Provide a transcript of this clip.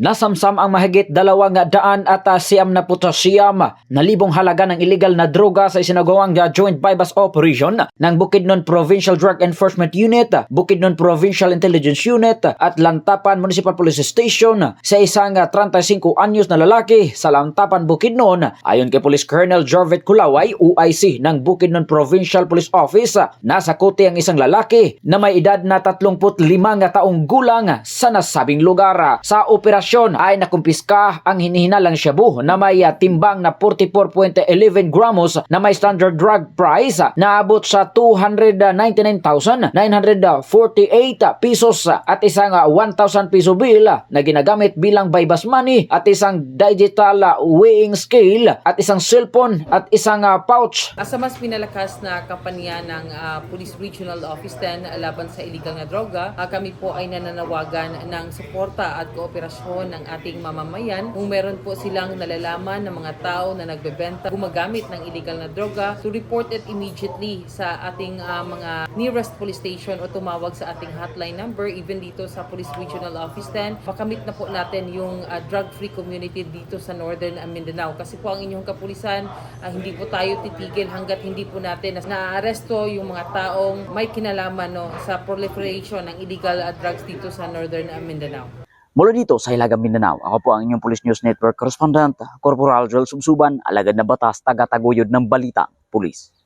Nasamsam ang mahigit dalawang daan at uh, siyam na potassium na libong halaga ng illegal na droga sa isinagawang uh, joint bypass operation ng Bukidnon Provincial Drug Enforcement Unit, Bukidnon Provincial Intelligence Unit at Lantapan Municipal Police Station sa isang uh, 35 anyos na lalaki sa Lantapan Bukidnon ayon kay Police Colonel Jorvet Kulaway, UIC ng Bukidnon Provincial Police Office. Nasa kote ang isang lalaki na may edad na 35 nga taong gulang sa nasabing lugar. Sa operasyon ay nakumpiska ang hinihinalang shabu na may ah, timbang na 44.11 gramos na may standard drug price ah, na abot sa 299,948 pesos ah, at isang ah, 1,000 peso bill na ginagamit bilang bypass money at isang digital weighing scale at isang cellphone at isang pouch. Asa mas pinalakas na kampanya ng ah, Police Regional Office 10 laban sa illegal na droga, ah, kami po ay nananawagan ng suporta at kooperasyon ng ating mamamayan kung meron po silang nalalaman ng mga tao na nagbebenta, gumagamit ng illegal na droga, to report it immediately sa ating ah, mga nearest police station o tumawag sa ating hotline number, even dito sa Police Regional Office 10. Makamit na po natin yung ah, drug-free community dito sa Northern Mindanao. Kasi po ang inyong kapulisan, ah, hindi po tayo titigil hanggat hindi po natin na naaresto yung mga taong may kinalaman no, sa proliferation ng illegal ah, drugs dito sa Northern Mindanao. Mula dito sa Hilagang Mindanao, ako po ang inyong Police News Network correspondent, Corporal Joel Subsuban, alagad na batas, taga-taguyod ng balita, Police.